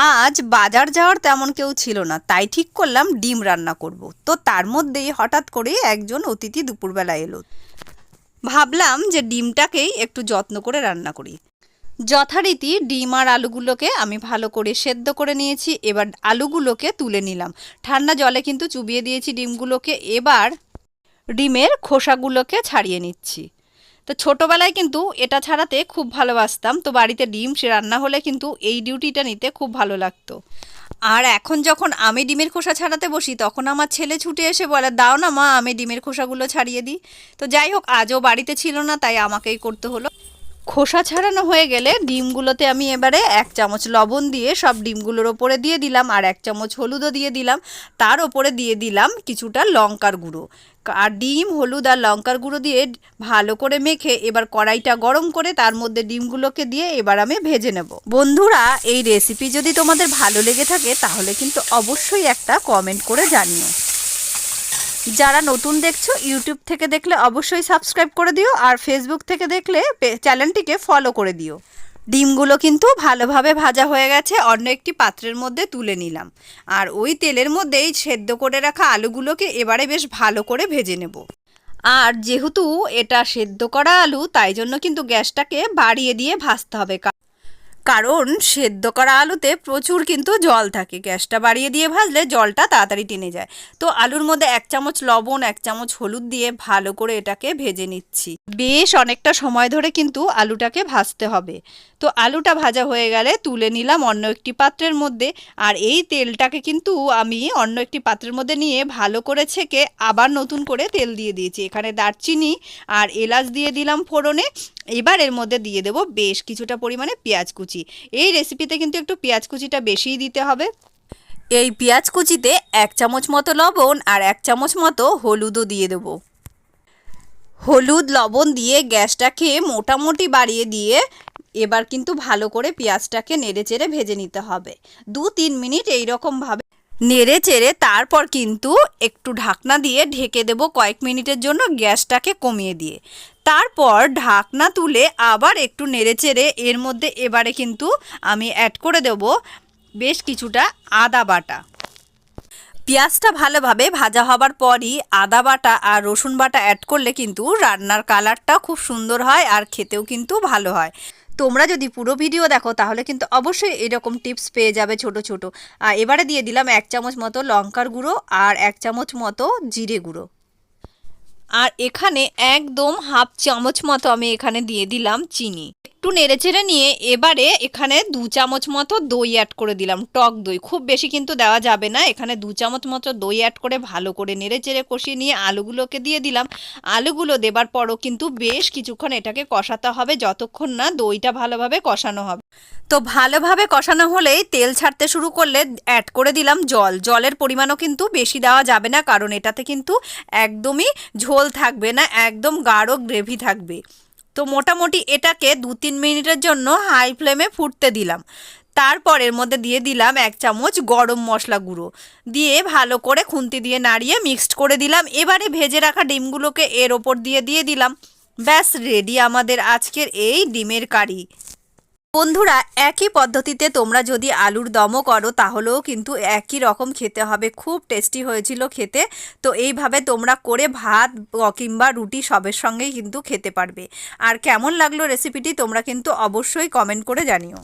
আজ বাজার যাওয়ার তেমন কেউ ছিল না, তাই ঠিক করলাম ডিম রান্না করব। তো তার মধ্যেই হঠাৎ করে একজন অতিথি দুপুরবেলা এলো। ভাবলাম যে ডিমটাকেই একটু যত্ন করে রান্না করি। যথারীতি ডিম আর আলুগুলোকে আমি ভালো করে সেদ্ধ করে নিয়েছি, এবার আলুগুলোকে তুলে নিলাম। ঠান্ডা জলে কিন্তু চুবিয়ে দিয়েছি ডিমগুলোকে, এবার ডিমের খোসাগুলোকে ছাড়িয়ে নিচ্ছি। তো ছোটোবেলায় কিন্তু এটা ছাড়াতে খুব ভালোবাসতাম। তো বাড়িতে ডিম, সে রান্না হলে কিন্তু এই ডিউটিটা নিতে খুব ভালো লাগতো। আর এখন যখন আমি ডিমের খোসা ছাড়াতে বসি, তখন আমার ছেলে ছুটে এসে বলে, দাও না মা, আমি ডিমের খোসাগুলো ছাড়িয়ে দিই। তো যাই হোক, আজও বাড়িতে ছিল না, তাই আমাকেই করতে হলো। খোসা ছাড়ানো হয়ে গেলে ডিমগুলোতে আমি এবারে এক চামচ লবণ দিয়ে সব ডিমগুলোর ওপরে দিয়ে দিলাম আর এক চামচ হলুদও দিয়ে দিলাম। তার ওপরে দিয়ে দিলাম কিছুটা লঙ্কার গুঁড়ো। আর ডিম, হলুদ আর লঙ্কার গুঁড়ো দিয়ে ভালো করে মেখে এবার কড়াইটা গরম করে তার মধ্যে ডিমগুলোকে দিয়ে এবার আমি ভেজে নেব। বন্ধুরা, এই রেসিপি যদি তোমাদের ভালো লেগে থাকে তাহলে কিন্তু অবশ্যই একটা কমেন্ট করে জানিও। যারা নতুন দেখছ ইউটিউব থেকে দেখলে অবশ্যই সাবস্ক্রাইব করে দিও আর ফেসবুক থেকে দেখলে চ্যানেলটিকে ফলো করে দিও। ডিমগুলো কিন্তু ভালোভাবে ভাজা হয়ে গেছে, অন্য একটি পাত্রের মধ্যে তুলে নিলাম। আর ওই তেলের মধ্যেই সেদ্ধ করে রাখা আলুগুলোকে এবারে বেশ ভালো করে ভেজে নেব। আর যেহেতু এটা সেদ্ধ করা আলু, তাই জন্য কিন্তু গ্যাসটাকে বাড়িয়ে দিয়ে ভাজতে হবে। কারণ সেদ্ধ করা আলুতে প্রচুর কিন্তু জল থাকে। গ্যাসটা বাড়িয়ে দিয়ে ভাজলে জলটা তাড়াতাড়ি টেনে যায়। তো আলুর মধ্যে এক চামচ লবণ, এক চামচ হলুদ দিয়ে ভালো করে এটাকে ভেজে নিচ্ছি। বেশ অনেকটা সময় ধরে কিন্তু আলুটাকে ভাজতে হবে। তো আলুটা ভাজা হয়ে গেলে তুলে নিলাম অন্য একটি পাত্রের মধ্যে। আর এই তেলটাকে কিন্তু আমি অন্য একটি পাত্রের মধ্যে নিয়ে ভালো করে ছেঁকে আবার নতুন করে তেল দিয়ে দিয়েছি। এখানে দারচিনি আর এলাচ দিয়ে দিলাম ফোড়নে। এবার এর মধ্যে দিয়ে দেবো বেশ কিছুটা পরিমাণে পেঁয়াজ কুচি। এই রেসিপিতে কিন্তু একটু পেঁয়াজ কুচিটা বেশিই দিতে হবে। এই পেঁয়াজ কুচিতে এক চামচ মতো লবণ আর এক চামচ মতো হলুদও দিয়ে দেব। হলুদ, লবণ দিয়ে গ্যাসটাকে মোটামুটি বাড়িয়ে দিয়ে এবার কিন্তু ভালো করে পেঁয়াজটাকে নেড়ে চেড়ে ভেজে নিতে হবে। দু তিন মিনিট এইরকমভাবে নেড়ে চেড়ে তারপর কিন্তু একটু ঢাকনা দিয়ে ঢেকে দেব কয়েক মিনিটের জন্য গ্যাসটাকে কমিয়ে দিয়ে। তারপর ঢাকনা তুলে আবার একটু নেড়ে চেড়ে এর মধ্যে এবারে কিন্তু আমি অ্যাড করে দেব বেশ কিছুটা আদা বাটা। পেঁয়াজটা ভালোভাবে ভাজা হবার পরই আদা বাটা আর রসুন বাটা অ্যাড করলে কিন্তু রান্নার কালারটা খুব সুন্দর হয় আর খেতেও কিন্তু ভালো হয়। তোমরা যদি পুরো ভিডিও দেখো, তাহলে কিন্তু অবশ্যই এরকম টিপস পেয়ে যাবে ছোট ছোট। আর এবারে দিয়ে দিলাম এক চামচ মতো লঙ্কার গুঁড়ো আর এক চামচ মতো জিরে গুঁড়ো। আর এখানে একদম হাফ চামচ মতো আমি এখানে দিয়ে দিলাম চিনি। একটু নেড়েচেড়ে নিয়ে এবারে এখানে দু চামচ মতো দই অ্যাড করে দিলাম, টক দই। খুব বেশি কিন্তু দেওয়া যাবে না, এখানে দু চামচ মতো দই অ্যাড করে ভালো করে নেড়েচেড়ে কষিয়ে নিয়ে আলুগুলোকে দিয়ে দিলাম। আলুগুলো দেবার পরও কিন্তু বেশ কিছুক্ষণ এটাকে কষাতে হবে, যতক্ষণ না দইটা ভালোভাবে কষানো হবে। তো ভালোভাবে কষানো হলেই তেল ছাড়তে শুরু করলে অ্যাড করে দিলাম জল। জলের পরিমাণও কিন্তু বেশি দেওয়া যাবে না, কারণ এটাতে কিন্তু একদমই ঝোল থাকবে না, একদম গাঢ় গ্রেভি থাকবে। তো মোটামুটি এটাকে দু তিন মিনিটের জন্য হাই ফ্লেমে ফুটতে দিলাম। তারপর এর মধ্যে দিয়ে দিলাম এক চামচ গরম মশলা গুঁড়ো। দিয়ে ভালো করে খুন্তি দিয়ে নাড়িয়ে মিক্সড করে দিলাম। এবারে ভেজে রাখা ডিমগুলোকে এর ওপর দিয়ে দিয়ে দিলাম। ব্যাস রেডি আমাদের আজকের এই ডিমের কারি। বন্ধুরা, একই পদ্ধতিতে তোমরা যদি আলুর দমও করো, তাহলেও কিন্তু একই রকম খেতে হবে। খুব টেস্টি হয়েছিল খেতে। তো এইভাবে তোমরা করে ভাত কিংবা রুটি সবের সঙ্গেই কিন্তু খেতে পারবে। আর কেমন লাগল রেসিপিটি তোমরা কিন্তু অবশ্যই কমেন্ট করে জানিও।